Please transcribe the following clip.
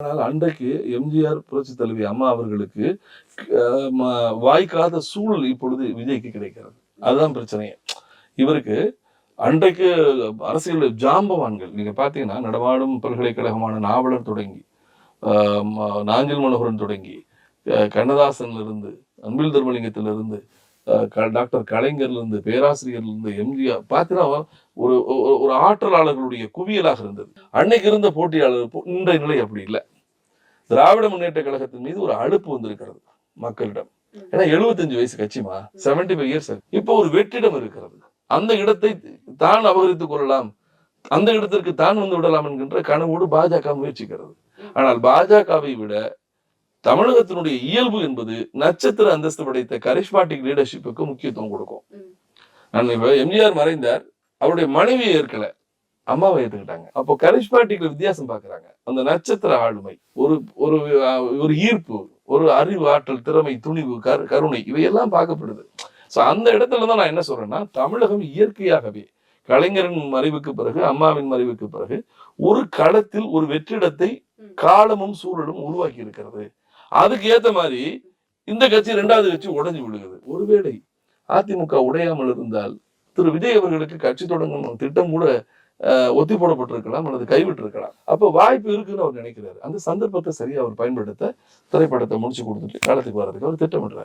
ஆனால் அன்றைக்கு எம்ஜிஆர் புரட்சி தலைவி அம்மா அவர்களுக்கு வாய்க்காத சூழல் இப்பொழுது விஜய்க்கு கிடைக்கிறது. அதுதான் பிரச்சனையே இவருக்கு அன்றைக்கு அரசியல் ஜாம்பவான்கள் நீங்க பாத்தீங்கன்னா நடமாடும் பல்கலைக்கழகமான நாவலர் தொடங்கி நாஞ்சில் மனோகரன் தொடங்கி அஹ் கண்ணதாசன்ல இருந்து அன்பில் தர்மலிங்கத்திலிருந்து டாக்டர் கலைஞர்லேருந்து இருந்து பேராசிரியர்ல இருந்து எம்ஜிஆர் பார்த்தீங்கன்னா ஒரு ஒரு- ஆற்றலாளர்களுடைய குவியலாக இருந்தது. அன்னைக்கு இருந்த போட்டியாளர் இன்றைய நிலை அப்படி இல்லை. திராவிட முன்னேற்ற கழகத்தின் மீது ஒரு அடுப்பு வந்திருக்கிறது மக்களிடம். ஏன்னா 75 வயசு கட்சிமா 75 ஃபைவ் இயர்ஸ் இப்போ ஒரு வெற்றிடம் இருக்கிறது. அந்த இடத்தை தான் அபகரித்துக் கொள்ளலாம். அந்த இடத்திற்கு தான் வந்து விடலாம் என்கின்ற கனவோடு பாஜக முயற்சிக்கிறது. ஆனால் பாஜகவை விட தமிழகத்தினுடைய இயல்பு என்பது நட்சத்திர அந்தஸ்து படைத்த கரிஸ்மாட்டிக் லீடர்ஷிப்புக்கு முக்கியத்துவம் கொடுக்கும். நான் இப்ப எம்ஜிஆர் மறைந்தார். அவருடைய மனைவியை ஏற்கல. அம்மாவை ஏத்துக்கிட்டாங்க. அப்போ கரிஸ்மாட்டிக்ல வித்தியாசம் பார்க்கறாங்க அந்த நட்சத்திர ஆளுமை ஒரு ஒரு ஒரு ஈர்ப்பு ஒரு அறிவு ஆற்றல் திறமை துணிவு கரு கருணை இவையெல்லாம் பார்க்கப்படுது. சோ அந்த இடத்துல தான் நான் என்ன சொல்றேன்னா தமிழகம் இயற்கையாகவே கலைஞரின் மறைவுக்கு பிறகு அம்மாவின் மறைவுக்கு பிறகு ஒரு களத்தில் ஒரு வெற்றிடத்தை. காலமும் சூழலும் உருவாக்கி இருக்கிறது. அதுக்கு ஏத்த மாதிரி இந்த கட்சி ரெண்டாவது கட்சி உடஞ்சி விழுகுது. ஒருவேளை அதிமுக உடையாமல் இருந்தால் திரு விஜய் அவர்களுக்கு கட்சி தொடங்கும் திட்டம் கூட அஹ், ஒத்தி போடப்பட்டிருக்கலாம் அல்லது கைவிட்டிருக்கலாம். அப்போ வாய்ப்பு இருக்குன்னு அவர் நினைக்கிறாரு. அந்த சந்தர்ப்பத்தை சரியா அவர் பயன்படுத்த திரைப்படத்தை முடிச்சு கொடுத்துட்டு காலத்துக்கு வர்றதுக்கு அவர் திட்டமிடுறாரு.